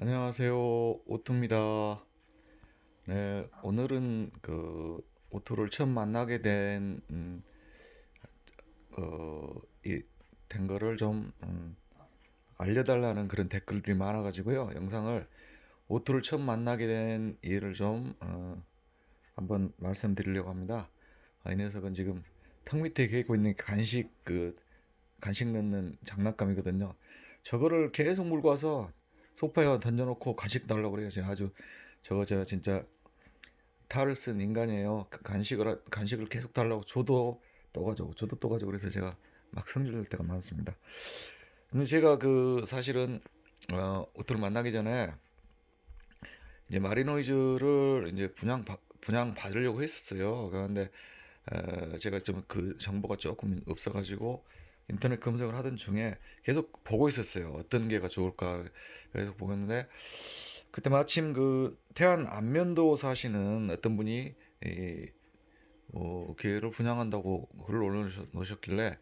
안녕하세요. 오투입니다. 네, 오늘은 그 오투를 처음 만나게 된, 음, 어, 이, 된 거를 좀, 음, 알려달라는 그런 댓글들이 많아가지고요. 영상을 오투를 처음 만나게 된 일을 좀, 어, 한번 말씀드리려고 합니다. 아, 이 녀석은 지금 턱 밑에 개고 있는 간식, 그, 간식 넣는 장난감이거든요. 저거를 계속 물고 와서 소파에 던져놓고 간식 달라고 그래요. 제가 아주 저거 제가 진짜 탈을 쓴 인간이에요. 그 간식을 간식을 계속 달라고 줘도 또 가지고 줘도 또 가지고 그래서 제가 막 성질 낼 때가 많습니다. 근데 제가 그 사실은 어 오토를 만나기 전에 이제 마리노이즈를 이제 분양 받 분양 받으려고 했었어요. 그런데 에, 제가 좀 그 정보가 조금 없어가지고 인터넷 검색을 하던 중에 계속 보고 있었어요. 어떤 게가 좋을까 보고 있는데 그때 마침 그 태안 안면도 사시는 어떤 분이 이, 어, 개를 분양한다고 글을 올려놓으셨길래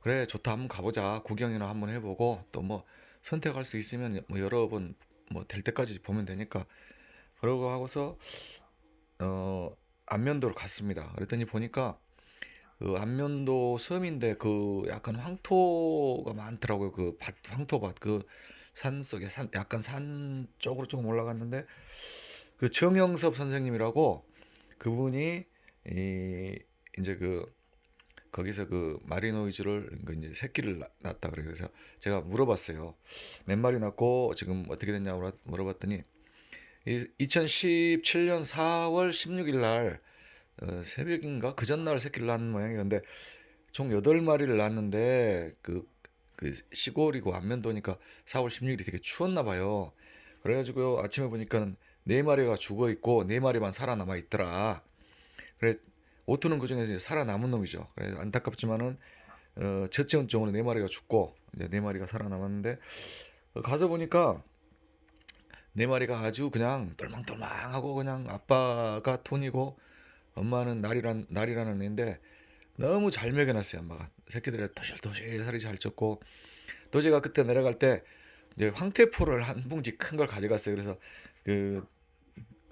그래 좋다 한번 가보자 구경이나 한번 해보고 또 뭐 선택할 수 있으면 뭐 여러 번 뭐 될 때까지 보면 되니까 그러고 하고서 어 안면도를 갔습니다. 그랬더니 보니까 그 안면도 섬인데 그 약간 황토가 많더라고요. 그 밭, 황토밭 그 산 속에 산 약간 산 쪽으로 조금 올라갔는데 그 정영섭 선생님이라고 그분이 이 이제 그 거기서 그 마리노이즈를 그 이제 새끼를 낳- 낳았다 그래요. 그래서 제가 물어봤어요. 몇 마리 낳고 지금 어떻게 됐냐고 물어- 물어봤더니 이 2017년 4월 16일 날 어, 새벽인가 그 전날 새끼를 낳은 모양이었는데 총 8마리를 낳았는데 그, 그 시골이고 안면도니까 4월 16일이 되게 추웠나 봐요. 그래가지고 아침에 보니까 네 마리가 죽어 있고 네 마리만 살아남아 있더라. 그래 오토는 그 중에서 살아남은 놈이죠. 그래 안타깝지만은 어, 저체온증으로 네 마리가 죽고 이제 네 마리가 살아남았는데 어, 가서 보니까 네 마리가 아주 그냥 똘망똘망하고 그냥 아빠가 톤이고 엄마는 날이란 날이라는 애인데 너무 잘 먹여놨어요 엄마가. 새끼들이 도실도실 살이 잘 쪘고. 또 제가 그때 내려갈 때 이제 황태포를 한 봉지 큰 걸 가져갔어요. 그래서 그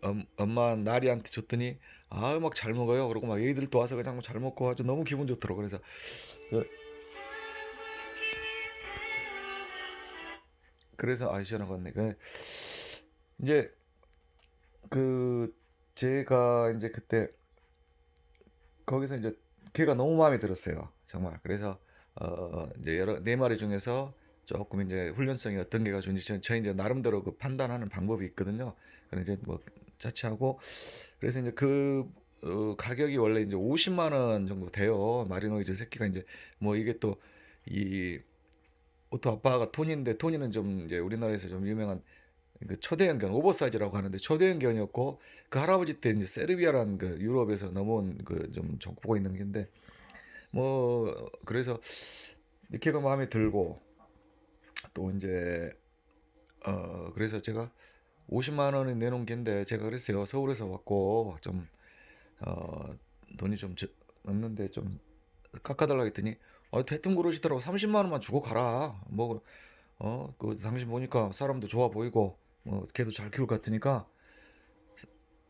엄, 엄마 나리한테 줬더니 아 막 잘 먹어요. 그러고 막 얘들 또 와서 그냥 잘 먹고 아주 너무 기분 좋더라고. 그래서 그, 그래서 아 시원하겠네. 그 이제 그 제가 이제 그때 거기서 이제 걔가 너무 마음에 들었어요. 정말. 그래서 어 이제 여러 네 마리 중에서 조금 이제 훈련성이 어떤 게가 좋은지 저, 저 이제 나름대로 그 판단하는 방법이 있거든요. 그래 이제 뭐 자취하고 그래서 이제 그 어, 가격이 원래 이제 50만 원 정도 돼요. 마리노이즈 새끼가 이제 뭐 이게 또 이 오토 아빠가 토니인데 토니는 좀 이제 우리나라에서 좀 유명한 그 초대형 견 오버사이즈라고 하는데 초대형 견이었고 그 할아버지 때 이제 세르비아란 그 유럽에서 넘어온 그좀 족보고 있는 게인데 뭐 그래서 니케가 마음에 들고 또 이제 어 그래서 제가 50만 원에 내놓은 게인데 제가 그랬어요 서울에서 왔고 좀 어 돈이 좀 저- 없는데 좀 깎아달라 했더니 어 대뜸 그러시더라고. 30만 원만 주고 가라. 뭐어그 당신 보니까 사람도 좋아 보이고 뭐 걔도 잘 키울 것 같으니까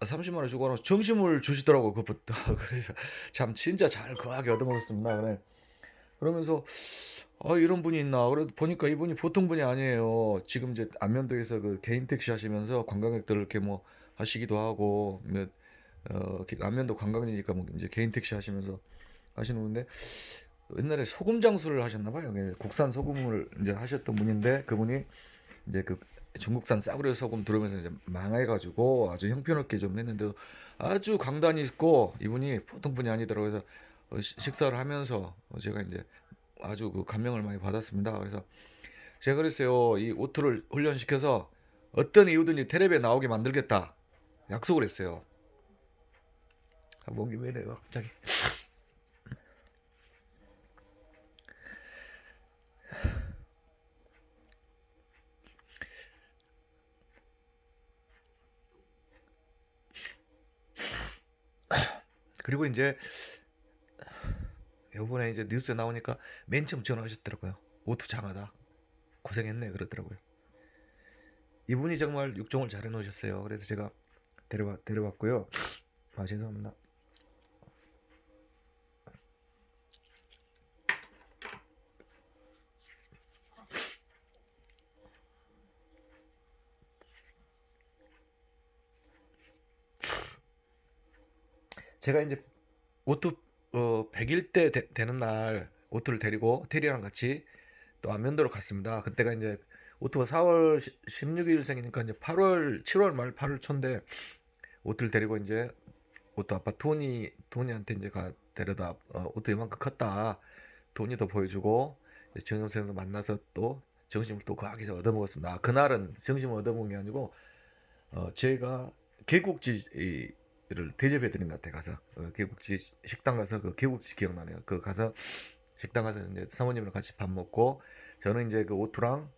30만 원 주고 가라 정심을 주시더라고 그것부터. 그래서 참 진짜 잘 거하게 얻어먹었습니다 그래. 그러면서 아 이런 분이 있나? 그래 보니까 이분이 보통 분이 아니에요. 지금 이제 안면도에서 그 개인 택시 하시면서 관광객들을 이렇게 뭐 하시기도 하고 몇 어, 기- 안면도 관광지니까 뭐 이제 개인 택시 하시면서 하시는 분인데 옛날에 소금 장수를 하셨나 봐요. 예, 국산 소금을 이제 하셨던 분인데 그분이 이제 그 중국산 싸구려 소금 들어오면서 이제 망해가지고 아주 형편없게 좀 했는데 아주 강단이 있고 이분이 보통 분이 아니더라고요. 그래서 어, 시- 식사를 하면서 어, 제가 이제 아주 그 감명을 많이 받았습니다. 그래서 제가 그랬어요. 이 오토를 훈련시켜서 어떤 이유든지 텔레비에 나오게 만들겠다. 약속을 했어요. 아, 목이 왜 이래요, 갑자기. 그리고 이제 요번에 이제 뉴스에 나오니까 맨 처음 전화하셨더라고요. 오토 장하다. 고생했네 그러더라고요. 이분이 정말 육종을 잘 해놓으셨어요. 그래서 제가 데려와 데려왔고요. 아 죄송합니다. 제가 이제 오토 어 100일 때 되, 되는 날 오토를 데리고 테리랑 같이 또 안면도로 갔습니다. 그때가 이제 오토가 4월 16일 생이니까 이제 8월 7월 말 8월 초인데 오토를 데리고 이제 오토 아빠 토니 토니한테 이제 가 데려다 어, 오토 이만큼 컸다. 토니도 보여주고 정영 선생도 만나서 또 점심을 또 거기서 얻어먹었습니다. 아, 그날은 점심을 얻어먹은 게 아니고 어, 제가 개국지 를 대접해 드린 것 같아 가서 어, 개국지 식당 가서 그 개국지 기억나네요. 그 가서 식당 가서 이제 사모님이랑 같이 밥 먹고 저는 이제 그 오토랑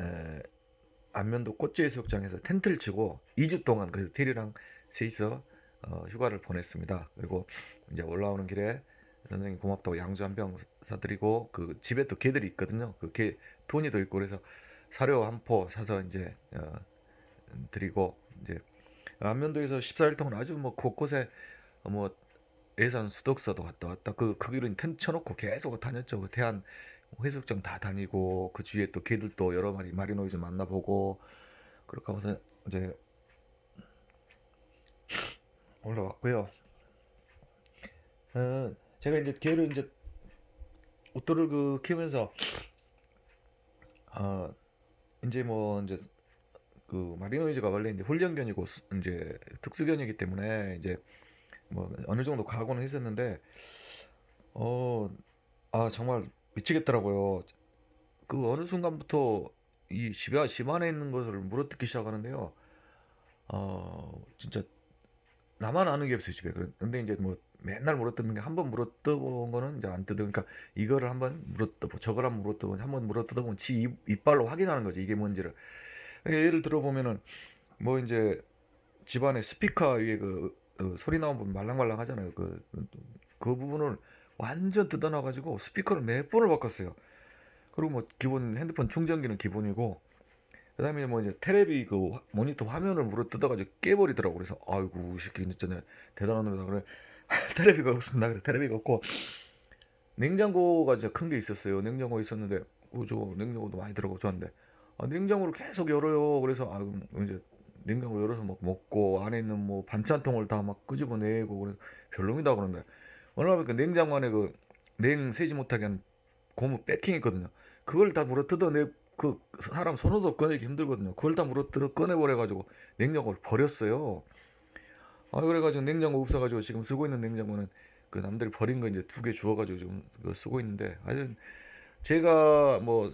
에, 안면도 꽃제 해수욕장에서 텐트를 치고 2주 동안 그 테리랑 셋이서 어, 휴가를 보냈습니다. 그리고 이제 올라오는 길에 선생님 고맙다고 양주 한 병 사드리고 그 집에 또 개들이 있거든요. 그 개 토니도 있고 그래서 사료 한 포 사서 이제 어, 드리고 이제 안면도에서 14일 동안 아주 뭐 곳곳에 뭐 예산 수덕사도 갔다 왔다 그 그 길은 텐트 쳐놓고 계속 다녔죠. 그 대한 해수욕장 다 다니고 그 주위에 또 개들도 여러 마리 마리노이즈 만나보고 그렇게 하면서 이제 올라왔고요. 어, 제가 이제 개를 이제 옷도를 그 키우면서 어 이제 뭐 이제 그 마리노이즈가 원래 이제 훈련견이고 수- 이제 특수견이기 때문에 이제 뭐 어느 정도 각오는 했었는데 어 아 정말 미치겠더라고요. 그 어느 순간부터 이 집에 집 안에 있는 것을 물어뜯기 시작하는데요. 어 진짜 나만 아는 게 없어요 집에. 그런- 근데 이제 뭐 맨날 물어뜯는 게 한 번 물어뜯어본 거는 이제 안 뜯어. 그러니까 이거를 한번 물어뜯어, 저걸 한번 물어뜯어, 한번 물어뜯어보면 지 입, 이빨로 확인하는 거죠 이게 뭔지를. 그러니까 예를 들어보면은 뭐 이제 집안에 스피커 위에 그, 그 소리 나오면 말랑말랑 하잖아요. 그, 그 부분을 완전 뜯어놔가지고 스피커를 몇 번을 바꿨어요. 그리고 뭐 기본 핸드폰 충전기는 기본이고 그 다음에 뭐 이제 테레비 그 화- 모니터 화면을 물어 뜯어가지고 깨버리더라고. 그래서 아이고 이 새끼 진짜 대단한 놈이다. 그래. 테레비가 없습니다 그래. 테레비가 없고. 냉장고가 진짜 큰 게 있었어요. 냉장고 있었는데 어, 저 냉장고도 많이 들어가고 좋았는데 아, 냉장고를 계속 열어요 그래서 아 그럼 이제 냉장고 열어서 막 먹고 안에 있는 뭐 반찬통을 다 막 끄집어내고 그래서 별놈이다 그러는데 어느 날 보니까 냉장고 안에 그냉 새지 못하게 한 고무 패킹 있거든요 그걸 다 물어 뜯어 내 그 사람 손으로 꺼내기 힘들거든요. 그걸 다 물어뜯어 꺼내버려 가지고 냉장고를 버렸어요. 아 그래가지고 냉장고 없어가지고 지금 쓰고 있는 냉장고는 그 남들이 버린 거 이제 두 개 주워가지고 지금 쓰고 있는데 하여튼 제가 뭐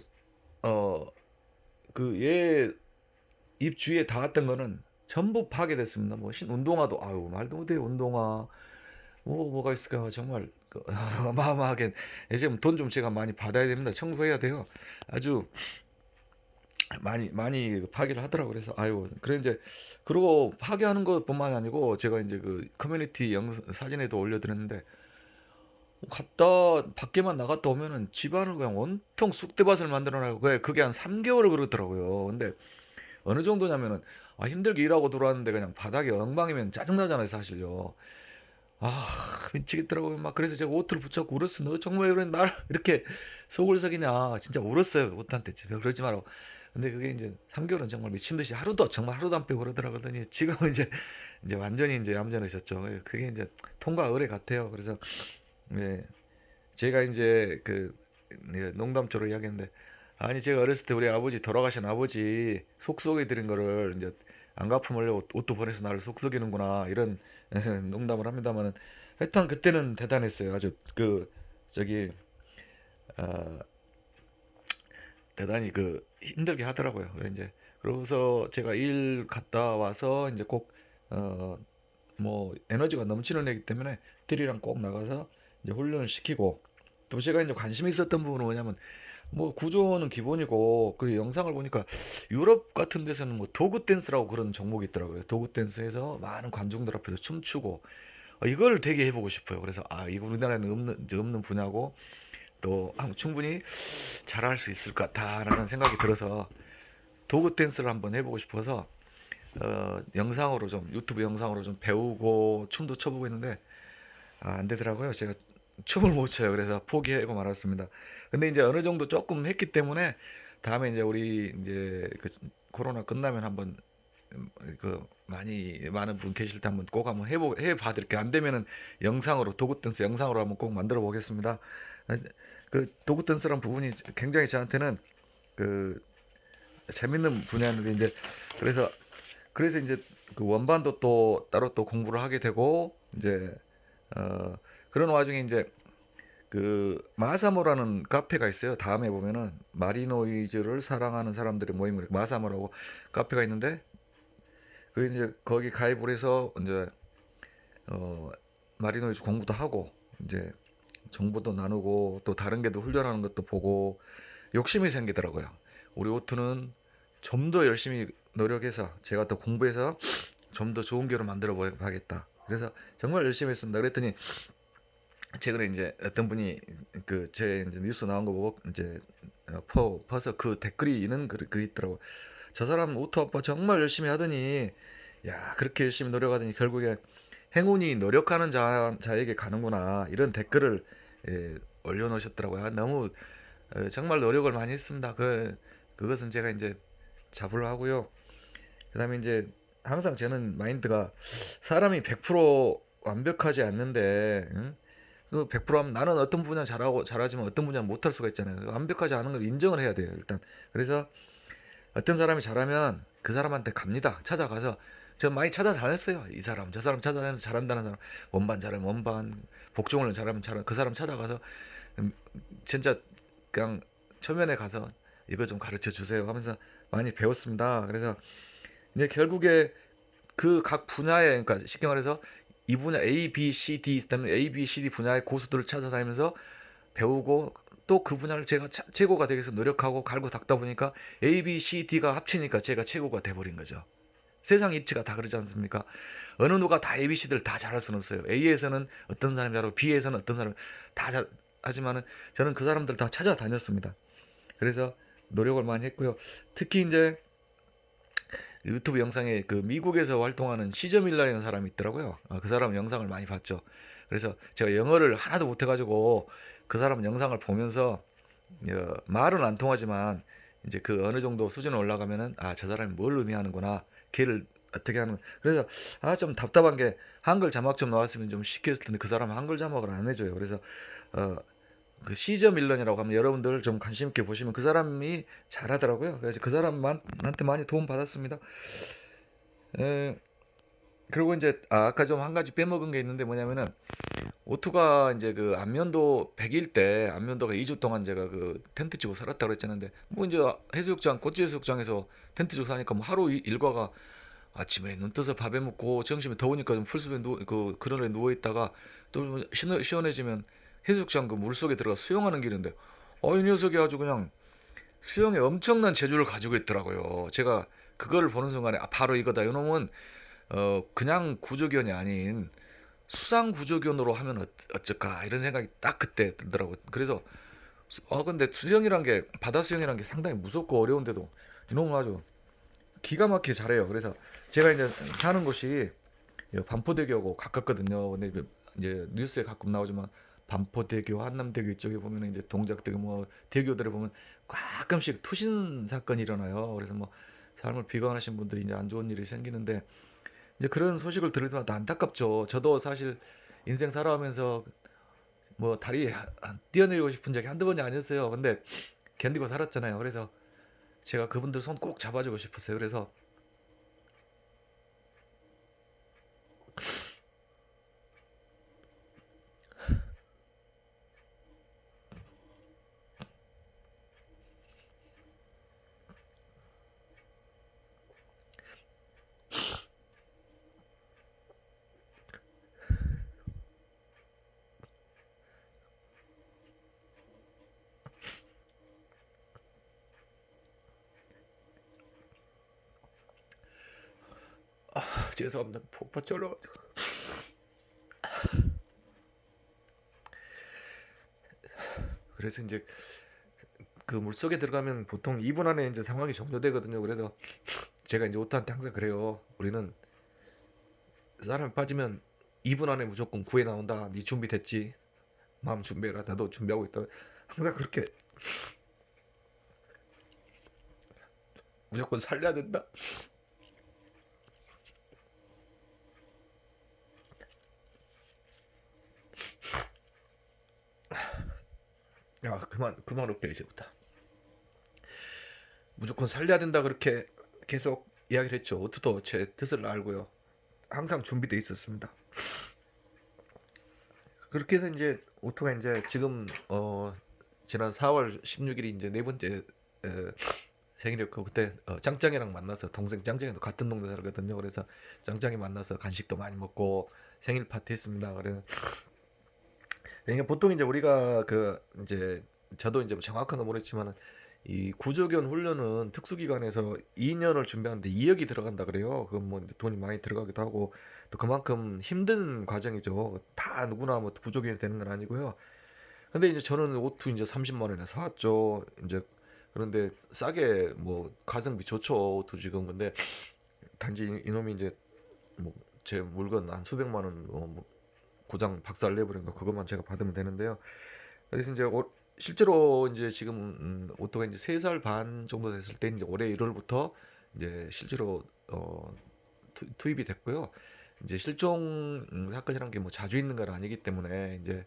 어 그얘 입 주위에 닿았던 거는 전부 파괴됐습니다. 뭐 신 운동화도 아유 말도 못해 운동화 뭐 뭐가 있을까 정말 그, 어마어마하게 지금 돈좀 제가 많이 받아야 됩니다. 청구해야 돼요. 아주 많이 많이 파괴를 하더라고 그래서 아유 그래 이제 그리고 파괴하는 것뿐만 아니고 제가 이제 그 커뮤니티 영 사진에도 올려드렸는데 갔다 밖에만 나갔다 오면은 집안을 그냥 온통 쑥대밭을 만들어놔고 그게 그게 한 3개월을 그렇더라고요. 근데 어느 정도냐면은 아 힘들게 일하고 들어왔는데 그냥 바닥이 엉망이면 짜증나잖아요 사실요. 아 미치겠더라고요. 막 그래서 제가 옷을 붙잡고 울었어. 너 정말 왜 그래 날 이렇게 속을 썩이냐. 진짜 울었어요. 옷한테 제발 그러지 말라고. 근데 그게 이제 3개월은 정말 미친 듯이 하루도 정말 하루도 안 빼고 그러더라고더니 지금은 이제 이제 완전히 이제 얌전해졌죠. 예, 그게 이제 통과 의례 같아요. 그래서 네 제가 이제 그 네, 농담처럼 이야기했는데 아니 제가 어렸을 때 우리 아버지 돌아가신 아버지 속속여 드린 거를 이제 안 갚으려고 옷도 보내서 나를 속속이는구나 이런 농담을 합니다만은 하여튼 그때는 대단했어요. 아주 그 저기 어, 대단히 그 힘들게 하더라고요. 이제 그러고서 제가 일 갔다 와서 이제 꼭어뭐 에너지가 넘치는 애기 때문에 들이랑 꼭 나가서 이제 훈련을 시키고 또 제가 이제 관심이 있었던 부분은 뭐냐면 뭐 구조는 기본이고 그 영상을 보니까 유럽 같은 데서는 뭐 도구 댄스라고 그런 종목이 있더라고요. 도구 댄스에서 많은 관중들 앞에서 춤추고 어, 이걸 되게 해보고 싶어요. 그래서 아 이거 우리나라에는 없는 없는 분야고 또 아, 충분히 잘할 수 있을 것 같다라는 생각이 들어서 도구 댄스를 한번 해보고 싶어서 어, 영상으로 좀 유튜브 영상으로 좀 배우고 춤도 춰보고 있는데 아, 안 되더라고요. 제가 춤을 못 춰요. 그래서 포기하고 말았습니다. 근데 이제 어느 정도 조금 했기 때문에 다음에 이제 우리 이제 그 코로나 끝나면 한번 음, 그 많이 많은 분 계실 때 한번 꼭 한번 해보 해봐 드릴게요. 안 되면은 영상으로 도구 댄스 영상으로 한번 꼭 만들어 보겠습니다. 아, 그 도구 댄스란 부분이 굉장히 저한테는 그 재밌는 분야인데 이제 그래서 그래서 이제 그 원반도 또 따로 또 공부를 하게 되고 이제 어 그런 와중에 이제 그 마사모라는 카페가 있어요. 다음에 보면은 마리노이즈를 사랑하는 사람들의 모임을 마사모라고 카페가 있는데 그 이제 거기 가입을 해서 이제 어 마리노이즈 공부도 하고 이제 정보도 나누고 또 다른 게도 훈련하는 것도 보고 욕심이 생기더라고요. 우리 오투는 좀 더 열심히 노력해서 제가 또 공부해서 좀 더 좋은 기회를 만들어 봐야겠다. 그래서 정말 열심히 했습니다. 그랬더니 최근에 이제 어떤 분이 그 제 이제 뉴스 나온 거 보고 이제 어, 퍼 퍼서 그 댓글이 있는 그, 그 있더라고. 저 사람 오토 아빠 정말 열심히 하더니 야 그렇게 열심히 노력하더니 결국에 행운이 노력하는 자, 자에게 가는구나 이런 댓글을 예, 올려놓으셨더라고요. 너무 어, 정말 노력을 많이 했습니다. 그 그것은 제가 이제 자부를 하고요. 그다음에 이제 항상 저는 마인드가 사람이 100% 완벽하지 않는데 응? 그100% 하면 나는 어떤 분야 잘하고 잘하지만 어떤 분야 못할 수가 있잖아요. 완벽하지 않은 걸 인정을 해야 돼요. 일단 그래서 어떤 사람이 잘하면 그 사람한테 갑니다. 찾아가서 저 많이 찾아 다녔어요. 이 사람 저 사람 찾아다니면서 잘한다는 사람 원반 잘하면 원반 복종을 잘하면 잘하는 그 사람 찾아가서 음, 진짜 그냥 초면에 가서 이거 좀 가르쳐 주세요 하면서 많이 배웠습니다. 그래서 이제 결국에 그 각 분야에 그러니까 쉽게 말해서 이 분야 A, B, C, D 있다면 A, B, C, D 분야의 고수들을 찾아다니면서 배우고 또 그 분야를 제가 차- 최고가 되기 위해서 노력하고 갈고 닦다 보니까 A, B, C, D가 합치니까 제가 최고가 돼버린 거죠. 세상 이치가 다 그러지 않습니까? 어느 누가 다 A, B, C들 다 잘할 수는 없어요. A에서는 어떤 사람이 잘하고 B에서는 어떤 사람이 다 잘, 하지만은 저는 그 사람들 다 찾아다녔습니다. 그래서 노력을 많이 했고요. 특히 이제 유튜브 영상에 그 미국에서 활동하는 시저밀라라는 사람이 있더라고요. 어, 그 사람 영상을 많이 봤죠. 그래서 제가 영어를 하나도 못해가지고 그 사람 영상을 보면서 어, 말은 안 통하지만 이제 그 어느 정도 수준에 올라가면은 아 저 사람이 뭘 의미하는구나 걔를 어떻게 하는 그래서 아 좀 답답한 게 한글 자막 좀 나왔으면 좀 쉽게 했을 텐데 그 사람은 한글 자막을 안 해줘요. 그래서 어, 그 시저 밀런이라고 하면 여러분들 좀 관심 있게 보시면 그 사람이 잘하더라고요. 그래서 그 사람만한테 많이 도움 받았습니다. 에, 그리고 이제 아, 아까 좀 한 가지 빼먹은 게 있는데 뭐냐면은 오투가 이제 그 안면도 100일 때 안면도가 2주 동안 제가 그 텐트 치고 살았다고 그랬잖아요. 뭐 이제 해수욕장 꽃지 해수욕장에서 텐트 치고 사니까 뭐 하루 일- 일과가 아침에 눈 떠서 밥에 먹고 점심에 더우니까 좀 풀숲에 누워 그 그늘에 누워 있다가 또 시원- 시원해지면 해수욕장 그 물속에 들어가 수영하는 길인데 어 이 녀석이 아주 그냥 수영에 엄청난 재주를 가지고 있더라고요. 제가 그거를 보는 순간에 아 바로 이거다. 이놈은 어 그냥 구조견이 아닌 수상 구조견으로 하면 어, 어쩔까 이런 생각이 딱 그때 들더라고. 그래서 수- 아 근데 수영이란 게 바다 수영이란 게 상당히 무섭고 어려운데도 이놈은 아주 기가 막히게 잘해요. 그래서 제가 이제 사는 곳이 이 반포대교하고 가깝거든요. 근데 이제 뉴스에 가끔 나오지만 반포대교, 한남대교 이쪽에 보면 이제 동작대교 뭐 대교들에 보면 가끔씩 투신 사건이 일어나요. 그래서 뭐 삶을 비관하신 분들이 이제 안 좋은 일이 생기는데 이제 그런 소식을 들을 때마다 안타깝죠. 저도 사실 인생 살아오면서 뭐 다리 뛰어내리고 싶은 적이 한두 번이 아니었어요. 근데 견디고 살았잖아요. 그래서 제가 그분들 손 꼭 잡아주고 싶었어요. 그래서 아, 죄송합니다. 쩔어가지고. 그래서 이제 그 물속에 들어가면 보통 2분 안에 이제 상황이 종료되거든요. 그래서 제가 이제 오토한테 항상 그래요. 우리는 사람이 빠지면 2분 안에 무조건 구해 나온다. 네 준비됐지? 마음 준비해라. 나도 준비하고 있다. 항상 그렇게 무조건 살려야 된다. 야 그만 그만 올게 이제부터. 무조건 살려야 된다 그렇게 계속 이야기를 했죠. 오트도 제 뜻을 알고요. 항상 준비돼 있었습니다. 그렇게 해서 이제 오토가 이제 지금 어 지난 4월 16일이 이제 네 번째 에, 생일이었고 그때 어, 짱짱이랑 만나서 동생 짱짱이도 같은 동네 살거든요. 그래서 짱짱이 만나서 간식도 많이 먹고 생일 파티 했습니다. 그래서 그러니까 보통 이제 우리가 그 이제 저도 이제 뭐 정확한 건 모르겠지만은 이 구조견 훈련은 특수기관에서 2년을 준비하는데 2억이 들어간다 그래요. 그건 뭐 돈이 많이 들어가기도 하고 또 그만큼 힘든 과정이죠. 다 누구나 뭐 구조견이 되는 건 아니고요. 근데 이제 저는 오투 이제 30만 원에 사왔죠. 이제 그런데 싸게 뭐 가성비 좋죠. 오투 지금 근데 단지 이놈이 이제 뭐 제 물건 한 수백만 원 어, 뭐 고장 박살 내버린 거 그것만 제가 받으면 되는데요. 그래서 이제 오- 실제로 이제 지금 음, 오토가 이제 세 살 반 정도 됐을 때 이제 올해 1월부터 이제 실제로 어 투, 투입이 됐고요. 이제 실종 음, 사건이란 게뭐 자주 있는 건 아니기 때문에 이제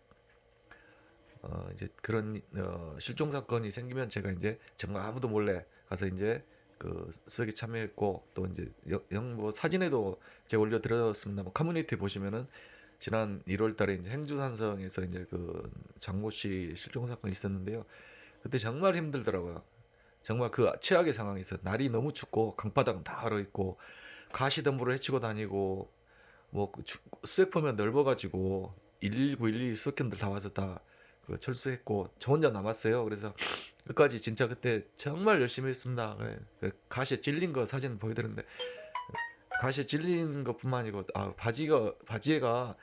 어 이제 그런 어 실종 사건이 생기면 제가 이제 정말 아무도 몰래 가서 이제 그 수색에 참여했고 또 이제 영뭐 사진에도 제가 올려 드렸습니다. 뭐 커뮤니티 보시면은 지난 1월달에 이제 행주산성에서 이제 그 장모 씨 실종 사건이 있었는데요. 그때 정말 힘들더라고요. 정말 그 최악의 있어. 날이 너무 춥고 강바닥은 다 얼어 있고 가시덤불을 헤치고 다니고 뭐그 추- 수색포면 넓어가지고 119, 112 수색견들 다 와서 다 그 철수했고 저 혼자 남았어요. 그래서 끝까지 진짜 그때 정말 열심히 했습니다. 그래, 그 가시에 찔린 거 사진 보여드렸는데 가시에 찔린 것뿐만 아니고 아 바지가 바지에가 아,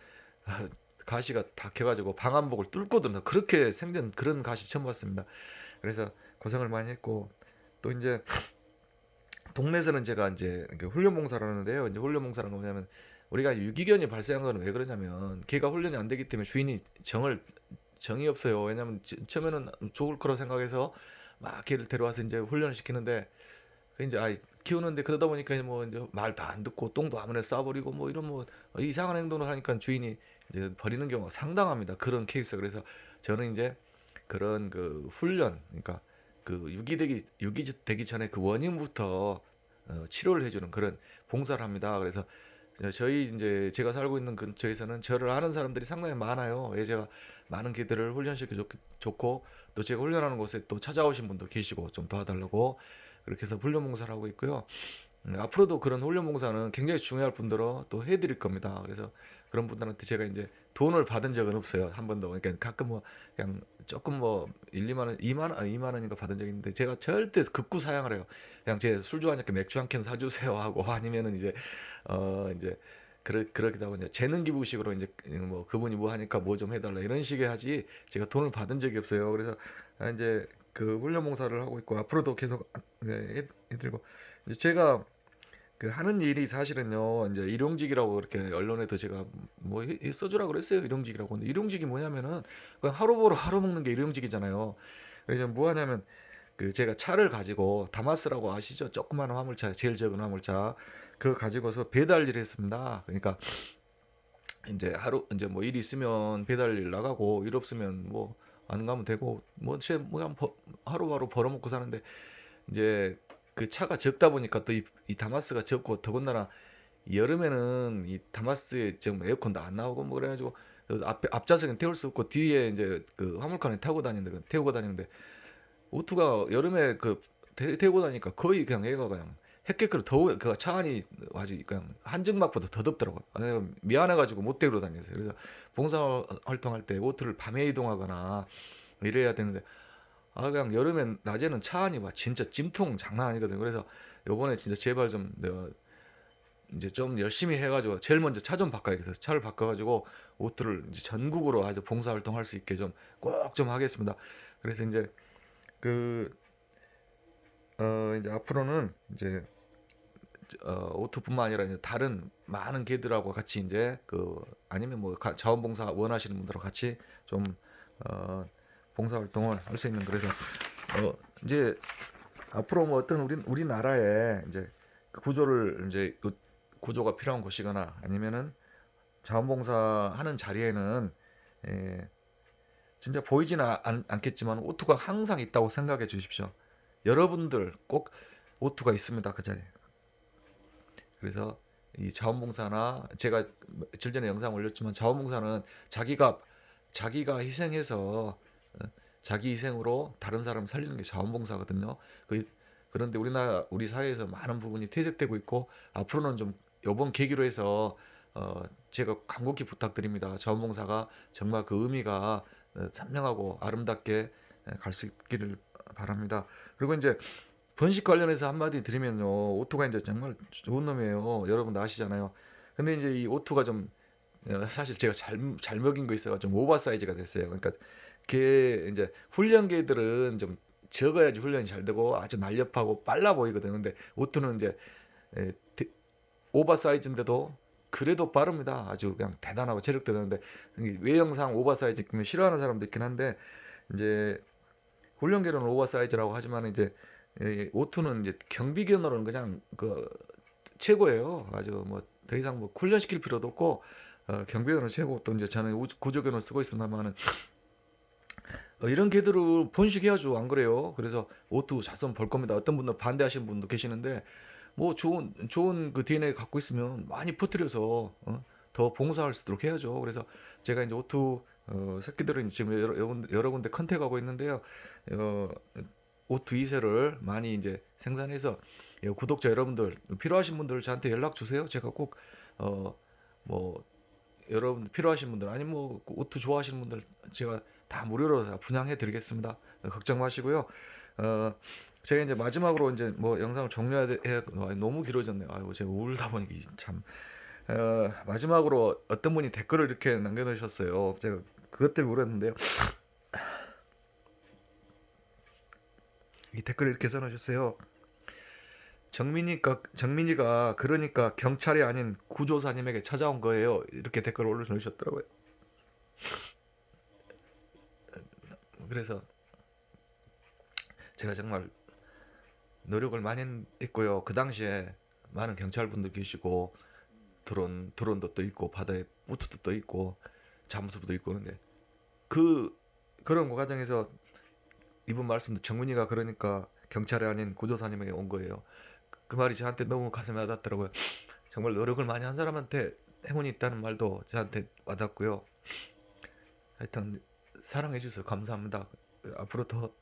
가시가 닥혀가지고 방한복을 뚫고 든다 그렇게 생전 그런 가시 처음 봤습니다. 그래서 고생을 많이 했고 또 이제 동네에서는 제가 이제 이렇게 훈련 봉사를 하는데요. 이제 훈련 봉사는 뭐냐면 우리가 유기견이 발생한 거는 왜 그러냐면 걔가 훈련이 안 되기 때문에 주인이 정을 정이 없어요. 왜냐면 지- 처음에는 좋을 거라 생각해서 막 걔를 데려와서 이제 훈련을 시키는데 그 이제 아 키우는데 그러다 보니까 뭐 이제 말도 안 듣고 똥도 아무나 싸버리고 뭐 이런 뭐 이상한 행동을 하니까 주인이 이제 버리는 경우가 상당합니다. 그런 케이스 그래서 저는 이제 그런 그 훈련 그러니까 그 유기되기 유기 되기 전에 그 원인부터 어, 치료를 해주는 그런 봉사를 합니다. 그래서 저희 이제 제가 살고 있는 근처에서는 저를 아는 사람들이 상당히 많아요. 예, 제가 많은 개들을 훈련시켜 좋, 좋고 또 제가 훈련하는 곳에 또 찾아오신 분도 계시고 좀 도와달라고 그렇게 해서 훈련 봉사를 하고 있고요. 음, 앞으로도 그런 훈련 봉사는 굉장히 중요할 분들로 또 해드릴 겁니다. 그래서 그런 분들한테 제가 이제 돈을 받은 적은 없어요. 한 번도. 그러니까 가끔 뭐 그냥 조금 뭐 1, 2만 원, 2만 원, 아니 2만 원인가 받은 적이 있는데 제가 절대 극구 사양을 해요. 그냥 제술 좋아하니까 맥주 한 캔 사주세요 하고 아니면은 이제 어 이제 그러, 그러기도 하고 이제 재능 기부식으로 이제 뭐 그분이 뭐 하니까 뭐 좀 해달라 이런 식의 하지 제가 돈을 받은 적이 없어요. 그래서 아, 이제 그 훈련 봉사를 하고 있고 앞으로도 계속 네, 해- 해드리고 이제 제가 그 하는 일이 사실은요 이제 일용직이라고 이렇게 언론에도 제가 뭐 써주라 그랬어요 일용직이라고 근데 일용직이 뭐냐면은 그냥 하루 보러 하루 먹는 게 일용직이잖아요. 그래서 뭐 하냐면 그 제가 차를 가지고 다마스라고 아시죠? 조그마한 화물차 제일 적은 화물차 그거 가지고서 배달 일을 했습니다. 그러니까 이제 하루 이제 뭐 일 있으면 배달 일 나가고 일 없으면 뭐 안 가면 되고 뭐제 그냥 버- 하루하루 벌어먹고 사는데 이제 그 차가 적다 보니까 또이이 다마스가 적고 더군다나 여름에는 이 다마스에 지금 에어컨도 안 나오고 뭐 그래가지고 그 앞에 앞좌석엔 태울 수 없고 뒤에 이제 그 화물칸에 타고 다니는데 그 태우고 다니는데 오투가 여름에 그 태- 태우고 다니까 거의 그냥 애가 그냥 햇개크로 더워 그차 안이 아주 그냥 한증막보다 더 덥더라고요. 아, 미안해가지고 못 데리러 다녔어요. 그래서 봉사 활동할 때 오트를 밤에 이동하거나 이래야 되는데 아 그냥 여름엔 낮에는 차 안이 와 진짜 찜통 장난 아니거든. 그래서 요번에 진짜 제발 좀 내가 이제 좀 열심히 해가지고 제일 먼저 차 좀 바꿔야겠어요. 차를 바꿔가지고 오트를 이제 전국으로 아주 봉사 활동할 수 있게 좀 꼭좀 하겠습니다. 그래서 이제 그 어, 이제 앞으로는 이제 어, 오토뿐만 아니라 이제 다른 많은 개들하고 같이 이제 그 아니면 뭐 가- 자원봉사 원하시는 분들하고 같이 좀 어, 봉사 활동을 할 수 있는 그래서 어, 이제 앞으로 뭐 어떤 우리 우리나라에 이제 그 구조를 이제 그 구조가 필요한 곳이거나 아니면은 자원봉사 하는 자리에는 예, 진짜 보이지는 않, 않겠지만 오토가 항상 있다고 생각해 주십시오. 여러분들 꼭 오토가 있습니다 그 자리에. 그래서 이 자원봉사나 제가 며칠 전에 영상 올렸지만 자원봉사는 자기가 자기가 희생해서 어, 자기 희생으로 다른 사람 살리는 게 자원봉사거든요. 그 그런데 우리나라 우리 사회에서 많은 부분이 퇴색되고 있고 앞으로는 좀 이번 계기로 해서 어 제가 간곡히 부탁드립니다. 자원봉사가 정말 그 의미가 어, 선명하고 아름답게 갈 수 있기를 바랍니다. 그리고 이제 번식 관련해서 한마디 드리면요. 오토가 이제 정말 좋은 놈이에요. 여러분 아시잖아요. 근데 이제 이 오토가 좀 어, 사실 제가 잘, 잘 먹인 거 있어가 좀 오버 사이즈가 됐어요. 그러니까 걔 이제 훈련 개들은 좀 적어야지 훈련이 잘 되고 아주 날렵하고 빨라 보이거든요. 근데 오토는 이제 오버 사이즈인데도 그래도 빠릅니다. 아주 그냥 대단하고 체력 대단한데 이 외형상 오버 사이즈 그러면 싫어하는 사람도 있긴 한데 이제 훈련계로는 오버 사이즈라고 하지만 이제 이 오토는 이제 경비견으로는 그냥 그 최고예요. 아주 뭐 더 이상 뭐 훈련시킬 필요도 없고 어, 경비견은 최고 또 이제 저는 우- 구조견을 쓰고 있습니다만은 어, 이런 개들을 번식해야죠. 안 그래요? 그래서 오토 자손 볼 겁니다. 어떤 분들 반대하시는 분도 계시는데 뭐 좋은 좋은 그 DNA 갖고 있으면 많이 퍼뜨려서 어, 더 봉사할 수 있도록 해야죠. 그래서 제가 이제 오토 어, 새끼들은 지금 여러, 여러 군데- 컨택하고 있는데요. 어, 2세를 많이 이제 생산해서 예, 구독자 여러분들 필요하신 분들 저한테 연락 주세요. 제가 꼭 어 뭐 여러분 필요하신 분들 아니 뭐 오토 좋아하시는 분들 제가 다 무료로 다 분양해 드리겠습니다. 어, 걱정 마시고요. 어 제가 이제 마지막으로 이제 뭐 영상을 종료해야 돼, 해- 아, 너무 길어졌네요. 아이고 제가 울다 보니까 이 참. 어, 마지막으로 어떤 분이 댓글을 이렇게 남겨놓으셨어요. 제가 그것 때문에 울었는데요. 이 댓글을 이렇게 써놓으셨어요. 정민이가 정민이가 그러니까 경찰이 아닌 구조사님에게 찾아온 거예요. 이렇게 댓글을 올려놓으셨더라고요. 그래서 제가 정말 노력을 많이 했고요. 그 당시에 많은 경찰분들 계시고 드론 드론도 또 있고 바다에 보트도 또 있고 잠수부도 있고 그런데 그 그런 과정에서 이분 말씀도 정민이가 그러니까 경찰이 아닌 구조사님에게 온 거예요. 그- 그 말이 저한테 너무 가슴에 와닿더라고요. 정말 노력을 많이 한 사람한테 행운이 있다는 말도 저한테 와닿고요. 하여튼 사랑해 주셔서 감사합니다. 앞으로 더